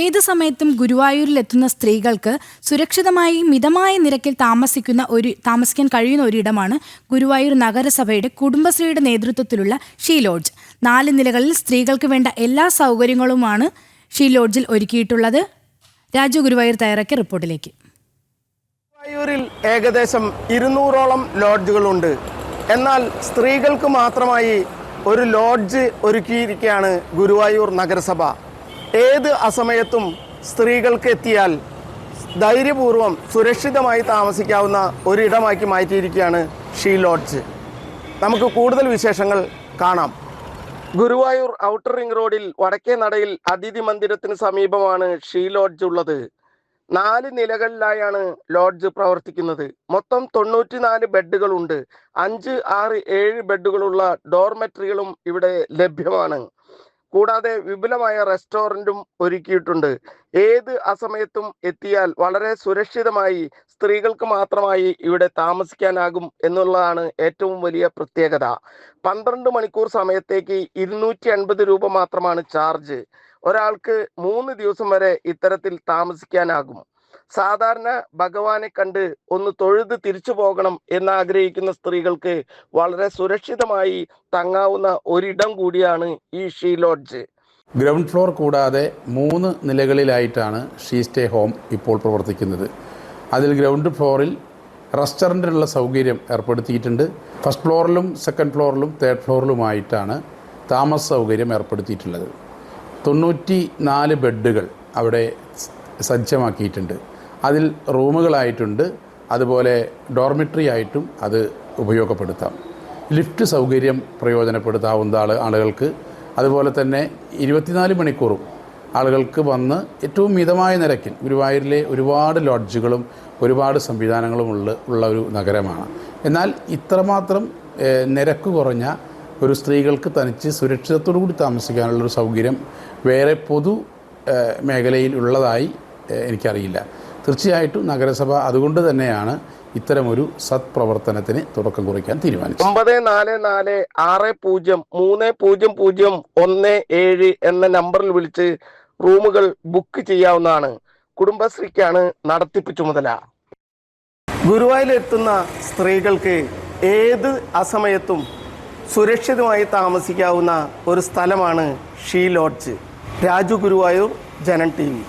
ഏത് സമയത്തും ഗുരുവായൂരിൽ എത്തുന്ന സ്ത്രീകൾക്ക് സുരക്ഷിതമായി മിതമായ നിരക്കിൽ താമസിക്കുന്ന ഒരു താമസിക്കാൻ കഴിയുന്ന ഒരിടമാണ് ഗുരുവായൂർ നഗരസഭയുടെ കുടുംബശ്രീയുടെ നേതൃത്വത്തിലുള്ള ഷീ ലോഡ്ജ്. നാല് നിലകളിൽ സ്ത്രീകൾക്ക് വേണ്ട എല്ലാ സൗകര്യങ്ങളുമാണ് ഷീ ലോഡ്ജിൽ ഒരുക്കിയിട്ടുള്ളത്. രാജു ഗുരുവായൂർ തയ്യാറാക്കിയ റിപ്പോർട്ടിലേക്ക്. ഗുരുവായൂരിൽ ഏകദേശം ഇരുന്നൂറോളം ലോഡ്ജുകളുണ്ട്. എന്നാൽ സ്ത്രീകൾക്ക് മാത്രമായി ഒരു ലോഡ്ജ് ഒരുക്കിയിരിക്കുകയാണ് ഗുരുവായൂർ നഗരസഭ. ഏത് അസമയത്തും സ്ത്രീകൾക്ക് എത്തിയാൽ ധൈര്യപൂർവം സുരക്ഷിതമായി താമസിക്കാവുന്ന ഒരിടമാക്കി മാറ്റിയിരിക്കുകയാണ് ഷീ ലോഡ്ജ്. നമുക്ക് കൂടുതൽ വിശേഷങ്ങൾ കാണാം. ഗുരുവായൂർ ഔട്ടർ റിംഗ് റോഡിൽ വടക്കേ നടയിൽ അതിഥി മന്ദിരത്തിന് സമീപമാണ് ഷീ ലോഡ്ജ് ഉള്ളത്. നാല് നിലകളിലായാണ് ലോഡ്ജ് പ്രവർത്തിക്കുന്നത്. മൊത്തം തൊണ്ണൂറ്റിനാല് ബെഡുകളുണ്ട്. അഞ്ച് ആറ് ഏഴ് ബെഡുകളുള്ള ഡോർമെട്രികളും ഇവിടെ ലഭ്യമാണ്. കൂടാതെ വിപുലമായ റെസ്റ്റോറന്റും ഒരുക്കിയിട്ടുണ്ട്. ഏത് അസമയത്തും എത്തിയാൽ വളരെ സുരക്ഷിതമായി സ്ത്രീകൾക്ക് മാത്രമായി ഇവിടെ താമസിക്കാനാകും എന്നുള്ളതാണ് ഏറ്റവും വലിയ പ്രത്യേകത. പന്ത്രണ്ട് മണിക്കൂർ സമയത്തേക്ക് ഇരുന്നൂറ്റി അൻപത് രൂപ മാത്രമാണ് ചാർജ്. ഒരാൾക്ക് മൂന്ന് ദിവസം വരെ ഇത്തരത്തിൽ താമസിക്കാനാകും. സാധാരണ ഭഗവാനെ കണ്ട് ഒന്ന് തൊഴുത് തിരിച്ചു പോകണം എന്ന് ആഗ്രഹിക്കുന്ന സ്ത്രീകൾക്ക് വളരെ സുരക്ഷിതമായി തങ്ങാവുന്ന ഒരിടം കൂടിയാണ് ഈ ഷീ ലോഡ്ജ്. ഗ്രൗണ്ട് ഫ്ലോർ കൂടാതെ മൂന്ന് നിലകളിലായിട്ടാണ് ഷീ സ്റ്റേ ഹോം ഇപ്പോൾ പ്രവർത്തിക്കുന്നത്. അതിൽ ഗ്രൗണ്ട് ഫ്ലോറിൽ റെസ്റ്റോറന്റിനുള്ള സൗകര്യം ഏർപ്പെടുത്തിയിട്ടുണ്ട്. ഫസ്റ്റ് ഫ്ലോറിലും സെക്കൻഡ് ഫ്ലോറിലും തേർഡ് ഫ്ലോറിലുമായിട്ടാണ് താമസ സൗകര്യം ഏർപ്പെടുത്തിയിട്ടുള്ളത്. തൊണ്ണൂറ്റി നാല് ബെഡുകൾ അവിടെ സജ്ജമാക്കിയിട്ടുണ്ട്. അതിൽ റൂമുകളായിട്ടുണ്ട്. അതുപോലെ ഡോർമിറ്ററി ആയിട്ടും അത് ഉപയോഗപ്പെടുത്താം. ലിഫ്റ്റ് സൗകര്യം പ്രയോജനപ്പെടുത്താവുന്ന ആൾ ആളുകൾക്ക്. അതുപോലെ തന്നെ ഇരുപത്തിനാല് മണിക്കൂറും ആളുകൾക്ക് വന്ന് ഏറ്റവും മിതമായ നിരക്കിൽ ഗുരുവായൂരിലെ ഒരുപാട് ലോഡ്ജുകളും ഒരുപാട് സംവിധാനങ്ങളും ഉള്ള ഉള്ള ഒരു നഗരമാണ്. എന്നാൽ ഇത്രമാത്രം നിരക്ക് കുറഞ്ഞ ഒരു സ്ത്രീകൾക്ക് തനിച്ച് സുരക്ഷിതത്തോടു കൂടി താമസിക്കാനുള്ളൊരു സൗകര്യം വേറെ പൊതു മേഖലയിൽ ഉള്ളതായി എനിക്കറിയില്ല. തീർച്ചയായിട്ടും നഗരസഭ അതുകൊണ്ട് തന്നെയാണ് ഇത്തരമൊരു സത്പ്രവർത്തനത്തിന് തുടക്കം കുറിക്കാൻ തീരുമാനിച്ചത്. ഒമ്പത് നാല് നാല് ആറ് പൂജ്യം മൂന്ന് പൂജ്യം പൂജ്യം ഒന്ന് ഏഴ് എന്ന നമ്പറിൽ വിളിച്ച് റൂമുകൾ ബുക്ക് ചെയ്യാവുന്നതാണ്. കുടുംബശ്രീക്കാണ് നടത്തിപ്പ് ചുമതല. ഗുരുവായൂരെത്തുന്ന സ്ത്രീകൾക്ക് ഏത് അസമയത്തും സുരക്ഷിതമായി താമസിക്കാവുന്ന ഒരു സ്ഥലമാണ് she lodge. Raju Guruvayur Janam TV.